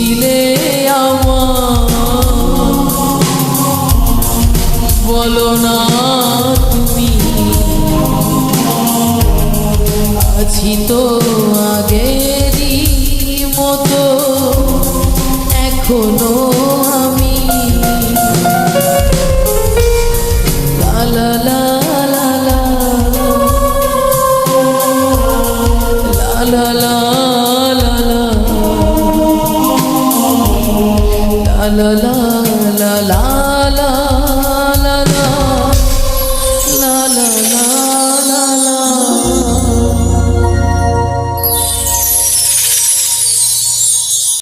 ছিলে আমার। বলো না তুমি। আছি তো আগেরই মতো এখনও